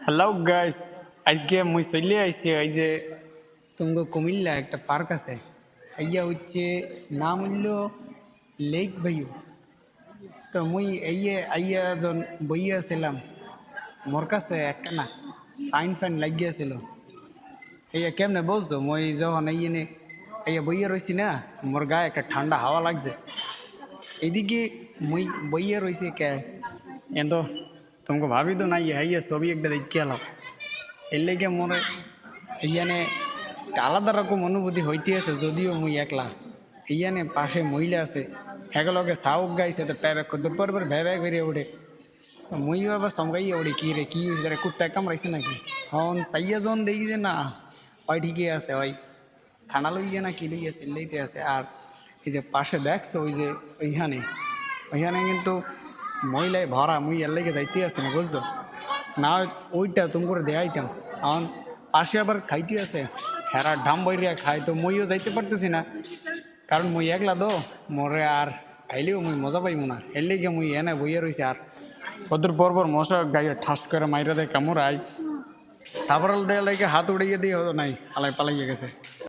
Hello guys আজকে মুই চলে আইছি, এই যে তুঙ্গ কুমিল্লা একটা পার্ক আছে। আইয়া হচ্ছে নাম হইল লেক ভাইউ তো মুই আইয়ে আইয়া যখন বইয়া ছিলাম মোর কাছে একখানা ফাইন ফাইন লাগিয়েছিল এইয়া কেমনে বুঝছ মই যখন আইয়ে নে আইয়া বইয়া রয়েছি না মোর গায়ে একটা ঠান্ডা হাওয়া লাগছে। এদিকে মুই বইয়া রয়েছে কে এত তোমাকে ভাবি তো নাই হাইয়া ছবি একটা দেখে এলাম এর লেগে মোর এইখানে আলাদা রকম অনুভূতি হইতে আছে যদিও মুই একলা এইখানে পাশে মহিলা আছে হেগুলোকে সাউক গাইছে তো প্যাবে দুপুর পর ভ্যা ভ্যা করে ওঠে তো মুইও আবার সমগাইয়া ওঠে কি রে কি হয়েছে রে কুত্তা কামড়াইছে নাকি হন সাইয়া জন দেখি যে না ওই ঠিকই আছে ওই খানা লইয়া না কি লইয়া চিল্লাইতে আছে আর এই যে পাশে দেখছ ওই যে ওইখানে ওইখানে কিন্তু মহিলায় ভরা মুই এর লেগে যাইতে আছে না, বুঝছ? না, ওইটা তুমি করে দেখাইতাম এখন পাশে আবার খাইতে আছে হেরা ঢাম বইরিয়া খাই তো মুইও যাইতে পারতেছি না। কারণ মুই একলা দো মরে আর খাইলেও মুই মজা পাইমু না। এর লেগে মুই এনে বইয়া রয়েছে আর। কদর পর পর মশা গাইয়ে ঠাস করে মাইরা দেয় কামড়াই তারপর দেয়া লাগে হাত উড়িয়ে দিয়ে হতো নাই আলাই পালাইয়ে গেছে।